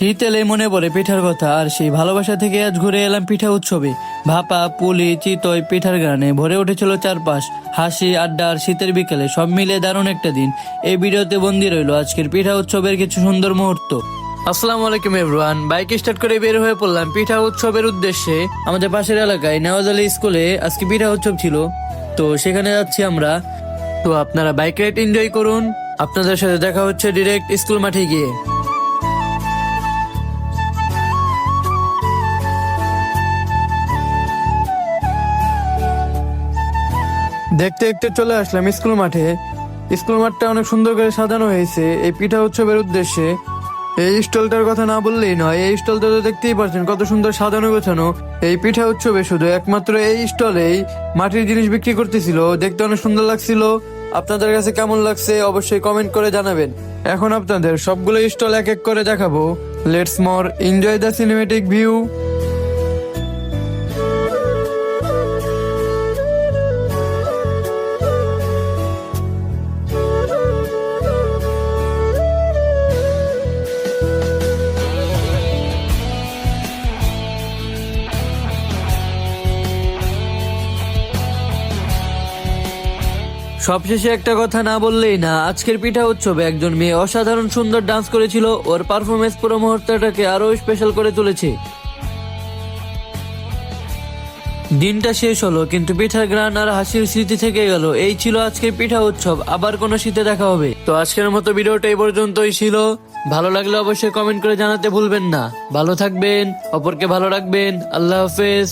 শীত এলে মনে পড়ে পিঠার কথা, আর সেই ভালোবাসা থেকে আজ ঘুরে এলাম পিঠা উৎসবে। ভাপা, পুলি, চিতই পিঠার গানে ভরে উঠেছিল চারপাশ। হাসি, আড্ডা আর শীতের বিকেলে সব মিলে দারুণ একটা দিন। এই ভিডিওতে বন্দি রইল আজকের পিঠা উৎসবের কিছু সুন্দর মুহূর্ত। আসসালামু আলাইকুম এভরিওয়ান। বাইক স্টার্ট করে বের হয়ে পড়লাম পিঠা উৎসবের উদ্দেশ্যে। আমাদের পাশের এলাকায় নেওয়াজ আলী স্কুলে আজকে পিঠা উৎসব ছিল। তো সেখানে যাচ্ছি আমরা। তো আপনারা বাইক রাইড এনজয় করুন। আপনাদের সাথে দেখা হচ্ছে ডিরেক্ট স্কুল মাঠে গিয়ে। দেখতে দেখতে চলে আসলাম স্কুল মাঠে। স্কুল মাঠটা অনেক সুন্দর করে সাজানো হয়েছে। এই পিঠা উৎসবের উদ্দেশ্যে এই স্টলটার কথা না বললেই নয়, এই স্টলটা তো দেখতেই পাচ্ছেন কত সুন্দর সাজানো গোছানো। এই পিঠা উৎসবে শুধু একমাত্র এই স্টলেই মাটির জিনিস বিক্রি করতেছিল। দেখতে অনেক সুন্দর লাগছিল। আপনাদের কাছে কেমন লাগছে অবশ্যই কমেন্ট করে জানাবেন। এখন আপনাদের সবগুলো স্টল এক এক করে দেখাবো। Let's more enjoy the cinematic view সবশেষে একটা কথা না বললেই না, আজকের পিঠা উৎসবে একজন মেয়ে অসাধারণ সুন্দর ডান্স করেছিল, ওর পারফরমেন্স পুরো মুহূর্তটাকে আরও স্পেশাল করে তুলেছে। দিনটা শেষ হলো, কিন্তু পিঠার গ্রান আর হাসির স্মৃতি থেকে গেল, এই ছিল আজকের পিঠা উৎসব, আবার কোনো শীতে দেখা হবে। তো আজকের মতো ভিডিওটা এই পর্যন্তই ছিল। ভালো লাগলে অবশ্যই কমেন্ট করে জানাতে ভুলবেন না। ভালো থাকবেন, অপরকে ভালো রাখবেন, আল্লাহ হাফেজ।